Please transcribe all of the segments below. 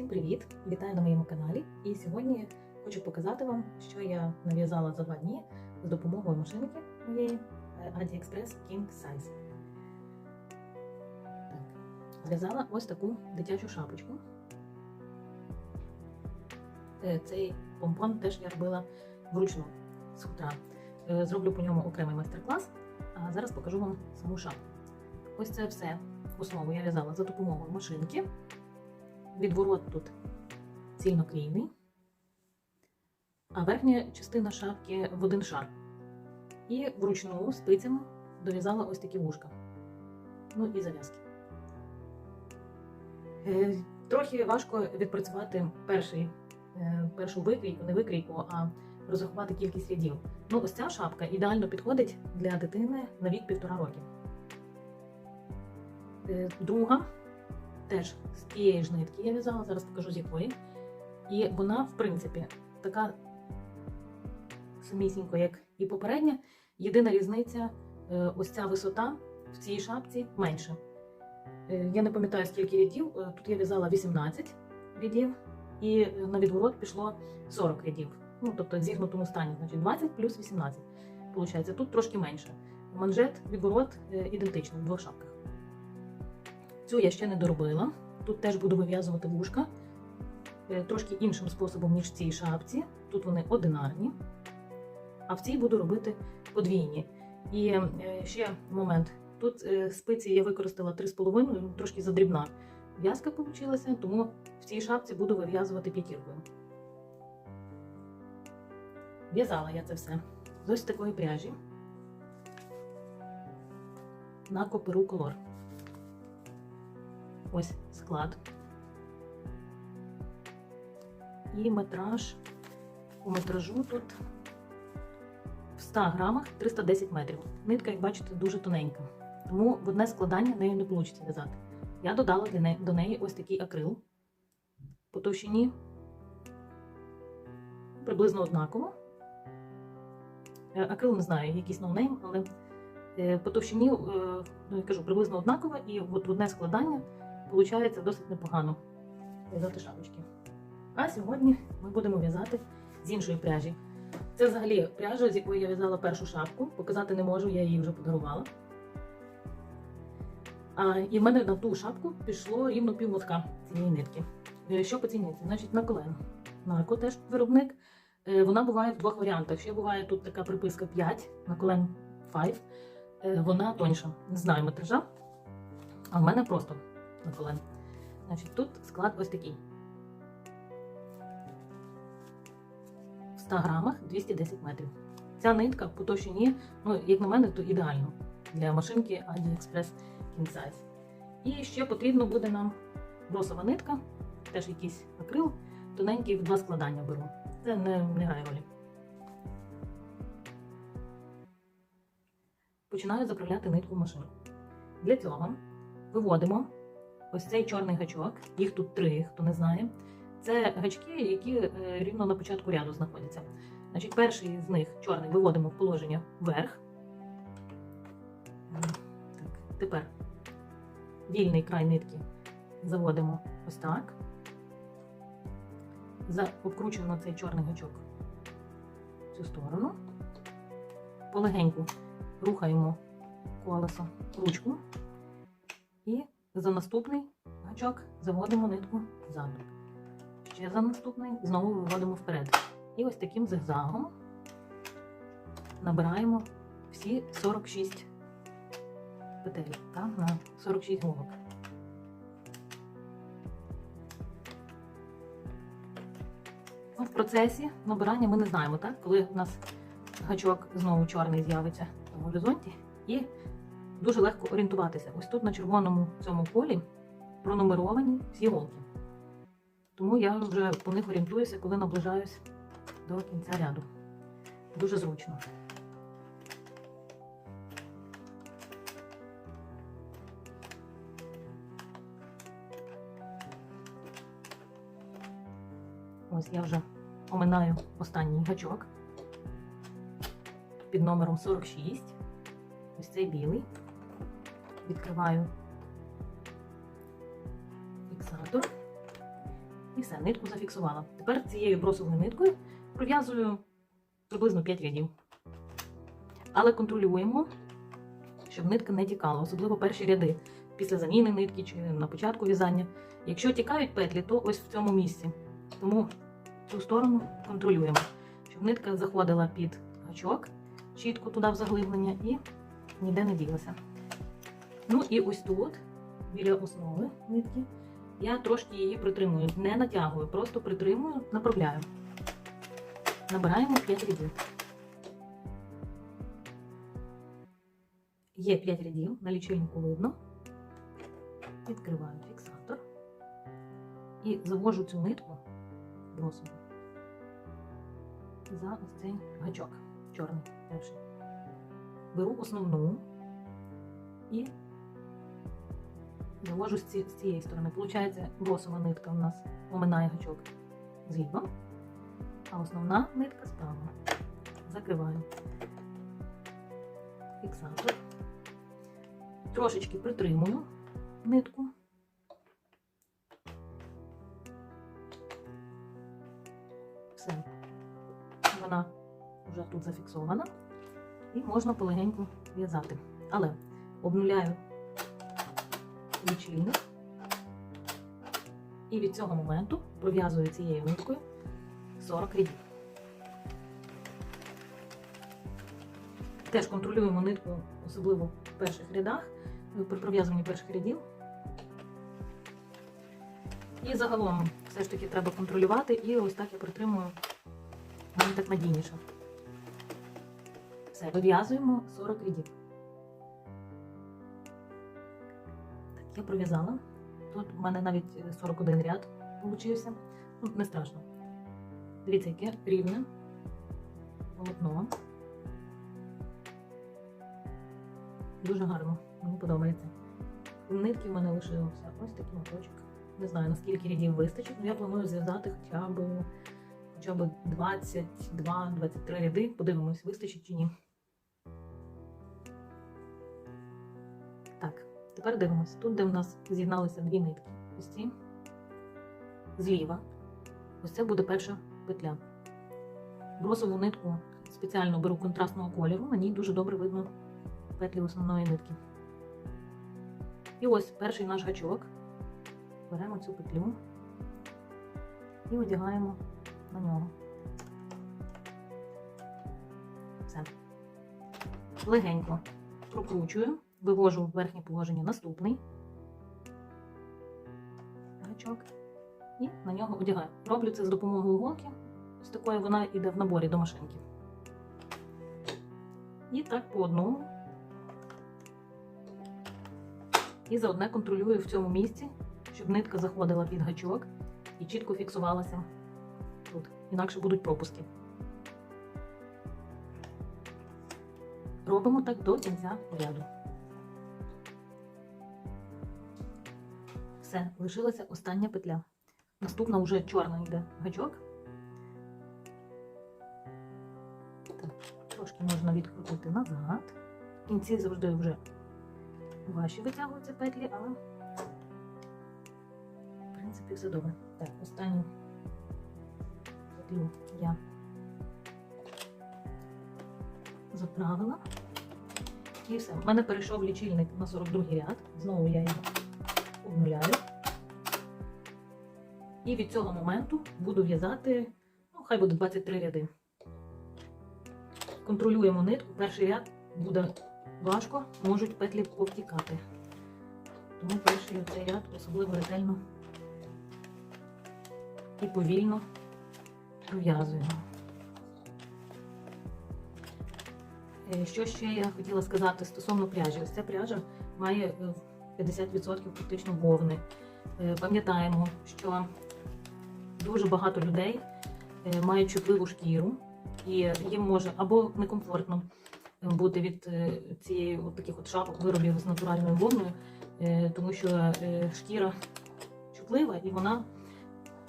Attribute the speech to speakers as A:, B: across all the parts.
A: Всім привіт! Вітаю на моєму каналі. І сьогодні хочу показати вам, що я нав'язала за два дні з допомогою машинки моєї е, AliExpress King Size. Так. Зв'язала ось таку дитячу шапочку. Е, Цей помпон теж я робила вручну з хутра. Е, Зроблю по ньому окремий майстер-клас, а зараз покажу вам саму шапку. Ось це все основу я в'язала за допомогою машинки. Відворот тут цільноклійний, а верхня частина шапки в один шар. І вручну спицями дов'язала ось такі вушка. Ну і зав'язки. Е, Трохи важко відпрацювати перший, е, першу викрійку, не викрійку, а розрахувати кількість рядів. Ну, ось ця шапка ідеально підходить для дитини на вік півтора років. Е, Друга теж з тієї ж нитки я в'язала, зараз покажу з якої. І вона, в принципі, така самісінько, як і попередня. Єдина різниця е, ось ця висота в цій шапці менша. Е, Я не пам'ятаю, скільки рядів. Е, Тут я в'язала 18 рядів, і на відворот пішло 40 рядів. Ну, тобто в зігнутому стані, значить 20 плюс 18. Получається, тут трошки менше. Манжет, відворот ідентичний в двох шапках. Цю я ще не доробила. Тут теж буду вив'язувати вушка е, трошки іншим способом, ніж в цій шапці. Тут вони одинарні, а в цій буду робити подвійні. І е, ще момент. Тут е, спиці я використала 3,5, трошки задрібна в'язка вийшла, тому в цій шапці буду вив'язувати п'ятіркою. В'язала я це все з ось такої пряжі на коперу колор. Ось склад. І метраж. У метражу тут в 100 грамах 310 метрів. Нитка, як бачите, дуже тоненька. Тому в одне складання нею не вийде в'язати. Я додала до неї ось такий акрил по товщині приблизно однаково. Е, Акрил не знаю, якийсь ноунейм, але е, по товщині, е, ну кажу, приблизно однаково, і от в одне складання виходить досить непогано в'язати шапочки. А сьогодні ми будемо в'язати з іншої пряжі. Це взагалі пряжа, з якої я в'язала першу шапку. Показати не можу, я її вже подарувала. А, і в мене на ту шапку пішло рівно пів мотка цієї нитки. Е, Що по цій нитці? Значить, на колено. Нарко теж виробник. Е, Вона буває в двох варіантах. Ще буває тут така приписка 5 на колен 5. Е, Вона тоньша. Не знаю метража. А в мене просто колен. Значить, тут склад ось такий. В 100 грамах 210 метрів. Ця нитка по товщині, ну, як на мене, то ідеально для машинки AliExpress King Size. І ще потрібно буде нам бросова нитка, теж якийсь акрил, тоненький в два складання беру. Це не, не грає ролі. Починаю заправляти нитку в машину. Для цього виводимо ось цей чорний гачок, їх тут три, хто не знає. Це гачки, які е, рівно на початку ряду знаходяться. Значить, перший з них чорний виводимо в положення вверх. Так, тепер вільний край нитки заводимо ось так. Обкручуємо цей чорний гачок в цю сторону. Полегеньку рухаємо колесо ручку і за наступний гачок заводимо нитку ззаду. Ще за наступний знову виводимо вперед. І ось таким зигзагом набираємо всі 46 петель так, на 46 голок. Ну, в процесі набирання ми не знаємо, так? коли у нас гачок знову чорний з'явиться на горизонті, і дуже легко орієнтуватися. Ось тут на червоному цьому полі пронумеровані всі голки. Тому я вже по них орієнтуюся, коли наближаюсь до кінця ряду. Дуже зручно. Ось я вже оминаю останній гачок під номером 46. Ось цей білий. Відкриваю фіксатор І все, нитку зафіксувала. Тепер цією бросовою ниткою пров'язую приблизно 5 рядів. Але контролюємо, щоб нитка не тікала, особливо перші ряди після заміни нитки чи на початку в'язання. Якщо тікають петлі, то ось в цьому місці. Тому цю сторону контролюємо, щоб нитка заходила під гачок, чітко туди в заглиблення і ніде не ділася. Ну і ось тут, біля основи нитки, я трошки її притримую, не натягую, просто притримую, направляю. Набираємо 5 рядів. Є 5 рядів, на лічильнику видно. Відкриваю фіксатор і завожу цю нитку бросом за ось цей гачок чорний перший. Беру основну і завожу з, ці, з цієї сторони. Получається, бросова нитка у нас оминає гачок зліва, а основна нитка справа. Закриваю фіксатор. Трошечки притримую нитку. Все. Вона вже тут зафіксована. І можна полегенько в'язати. Але обнуляю лічильник. І від цього моменту пров'язую цією ниткою 40 рядів. Теж контролюємо нитку, особливо в перших рядах, е, при пров'язанні перших рядів. І загалом все ж таки треба контролювати, і ось так я притримую, мені так надійніше. Все, вив'язуємо 40 рядів. Я пров'язала. Тут в мене навіть 41 ряд получився. Ну, не страшно. Дивіться, яке рівне полотно. Дуже гарно, мені подобається. Нитки в мене лишилося ось такий моточок. Не знаю, наскільки рядів вистачить, але я планую зв'язати хоча б хоча б 22-23 ряди. Подивимось, вистачить чи ні. Тепер дивимось. Тут, де в нас з'єдналися дві нитки. Ось ці зліва. Ось це буде перша петля. Бросову нитку спеціально беру контрастного кольору, на ній дуже добре видно петлі основної нитки. І ось перший наш гачок. Беремо цю петлю і одягаємо на нього. Все. Легенько прокручую, вивожу в верхнє положення наступний гачок і на нього одягаю. Роблю це з допомогою голки. Ось такою вона йде в наборі до машинки. І так по одному. І заодне контролюю в цьому місці, щоб нитка заходила під гачок і чітко фіксувалася тут. Інакше будуть пропуски. Робимо так до кінця ряду. Все, лишилася остання петля. Наступна вже чорна йде гачок. Так, трошки можна відкрутити назад. В кінці завжди вже важче витягуються петлі, але в принципі все добре. Так, останню петлю я заправила. І все. У мене перейшов лічильник на 42 ряд. Знову я його обнуляю. І від цього моменту буду в'язати, ну, хай буде 23 ряди. Контролюємо нитку. Перший ряд буде важко, можуть петлі повтікати. Тому перший цей ряд особливо ретельно і повільно пров'язуємо. Е, Що ще я хотіла сказати стосовно пряжі? Ось ця пряжа має е, 50% практично вовни. Е, Пам'ятаємо, що дуже багато людей е, мають чутливу шкіру, і їм може або некомфортно бути від е, цієї от таких от шапок виробів з натуральною вовною, тому що шкіра чутлива і вона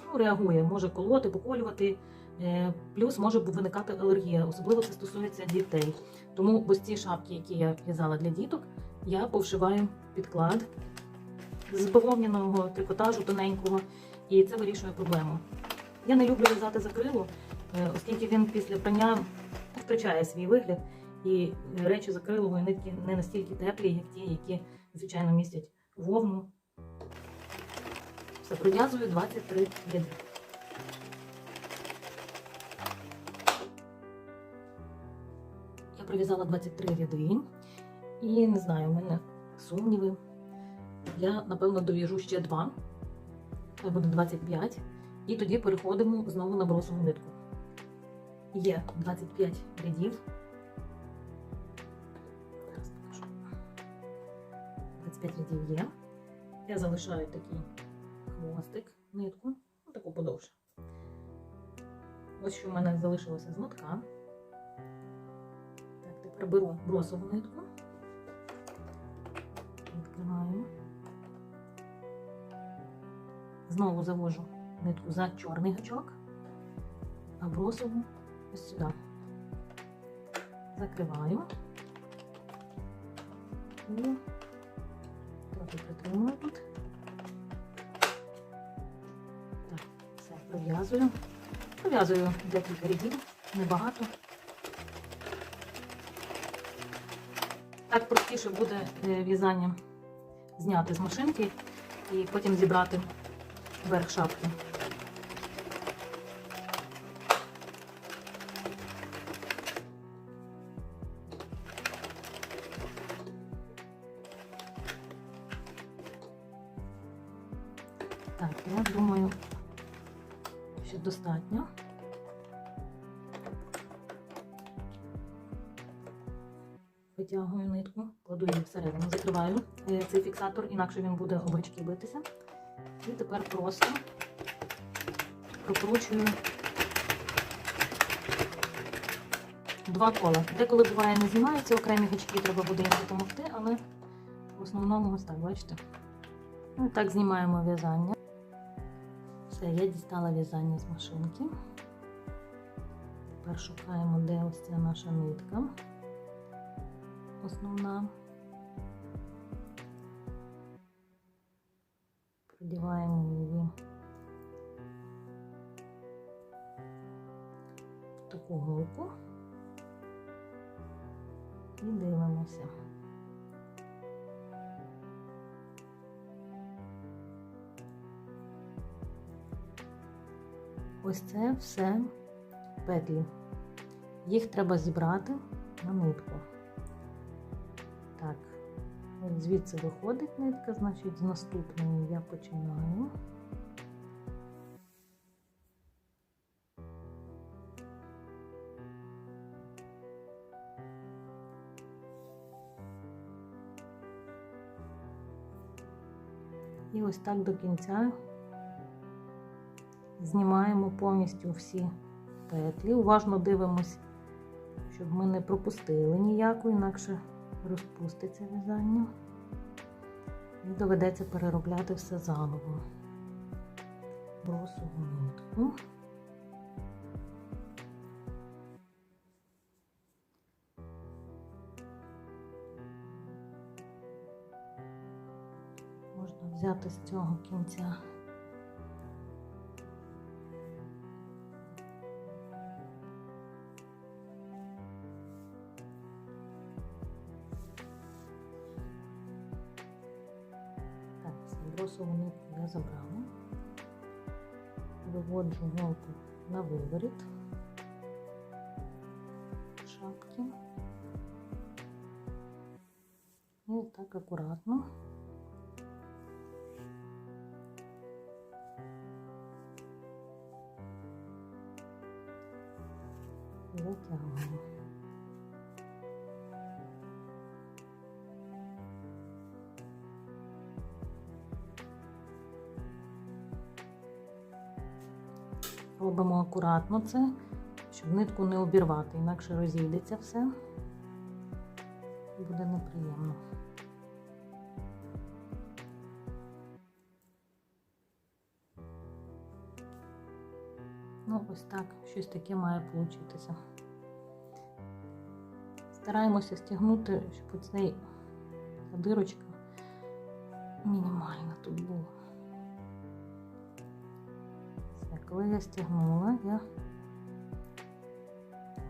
A: ну, реагує, може колоти, поколювати. Плюс може виникати алергія, особливо це стосується дітей. Тому ось ці шапки, які я в'язала для діток, я повшиваю підклад з бавовняного трикотажу тоненького. і це вирішує проблему. Я не люблю в'язати закрилу, е, оскільки він після прання втрачає свій вигляд, і речі закрилової нитки не настільки теплі, як ті, які, звичайно, містять вовну. Все, пров'язую 23 ряди. Я пров'язала 23 ряди. І не знаю, у мене сумніви. Я, напевно, дов'яжу ще два. Це буде 25. І тоді переходимо знову на бросову нитку. Є 25 рядів. 25 рядів є. Я залишаю такий хвостик, нитку, ну таку подовше. Ось що в мене залишилося з мотка. Так, тепер беру бросову нитку. Відкриваю. Знову завожу нитку за чорний гачок, а бросову ось сюди. Закриваю і трохи притримую тут. Так, все, пров'язую. Пров'язую декілька рядів, небагато. Так простіше буде е, в'язання зняти з машинки і потім зібрати верх шапки. Фіксатор, інакше він буде об битися. І тепер просто прокручую два кола. Деколи буває не знімаються окремі гачки, треба буде їм допомогти, але в основному ось так, бачите? Ну так знімаємо в'язання. Все, я дістала в'язання з машинки. Тепер шукаємо, де ось ця наша нитка. Основна. Таку голку і дивимося. Ось це все петлі. Їх треба зібрати на нитку. Так, звідси виходить нитка, значить з наступної я починаю. І ось так до кінця знімаємо повністю всі петлі. Уважно дивимось, щоб ми не пропустили ніяку, інакше розпуститься в'язання. І доведеться переробляти все заново. Бросову нитку. Взяти з цього кінця. Так, це нитку я забрала. Виводжу голку на виворіт шапки. І так акуратно. Затягуємо. Робимо акуратно це, щоб нитку не обірвати, інакше розійдеться все. Буде неприємно. Щось таке має получитися. Стараємося стягнути, щоб оцей дирочка мінімальна тут була. коли я стягнула, я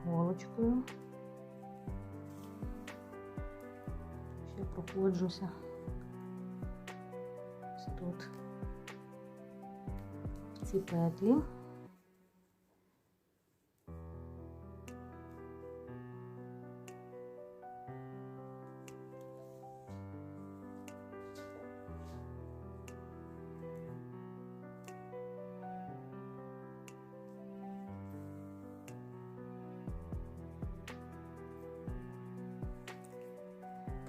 A: голочкою ще проходжуся ось тут в ці петлі.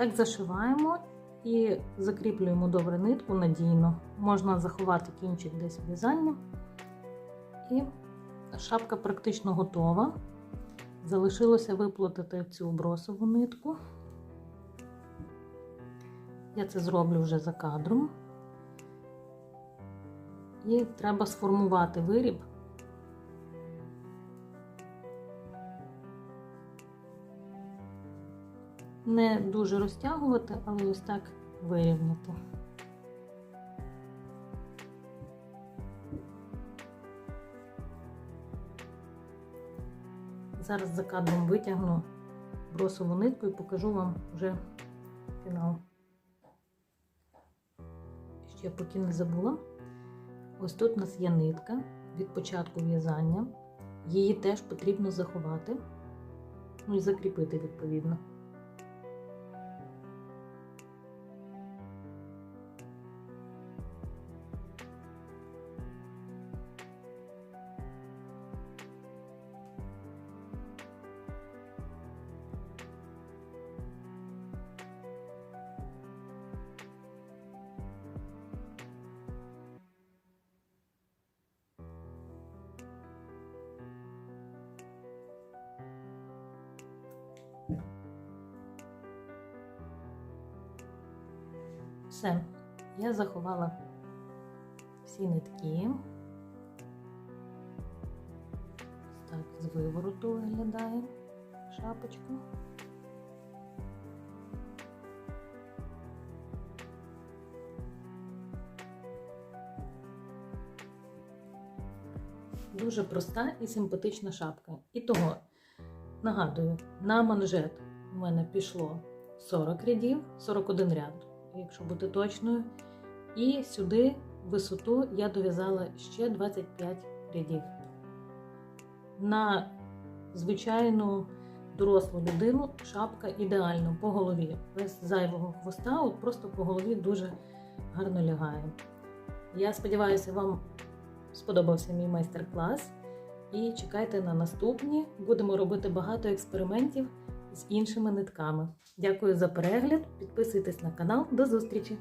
A: Так зашиваємо і закріплюємо добре нитку надійно. Можна заховати кінчик десь в'язання. І шапка практично готова. Залишилося виплутати цю бросову нитку. Я це зроблю вже за кадром. І треба сформувати виріб. Не дуже розтягувати, але ось так вирівняти. Зараз за кадром витягну бросову нитку і покажу вам вже фінал. Ще поки не забула. Ось тут у нас є нитка від початку в'язання. Її теж потрібно заховати, ну і закріпити відповідно. Все, я заховала всі нитки. Так, з вивороту виглядає шапочка. Дуже проста і симпатична шапка. І того, нагадую, на манжет у мене пішло 40 рядів, 41 ряд якщо бути точною. І сюди висоту я дов'язала ще 25 рядів. На звичайну дорослу людину шапка ідеально по голові. Без зайвого хвоста, от просто по голові дуже гарно лягає. Я сподіваюся, вам сподобався мій майстер-клас. І чекайте на наступні. Будемо робити багато експериментів з іншими нитками. Дякую за перегляд. Підписуйтесь на канал. До зустрічі!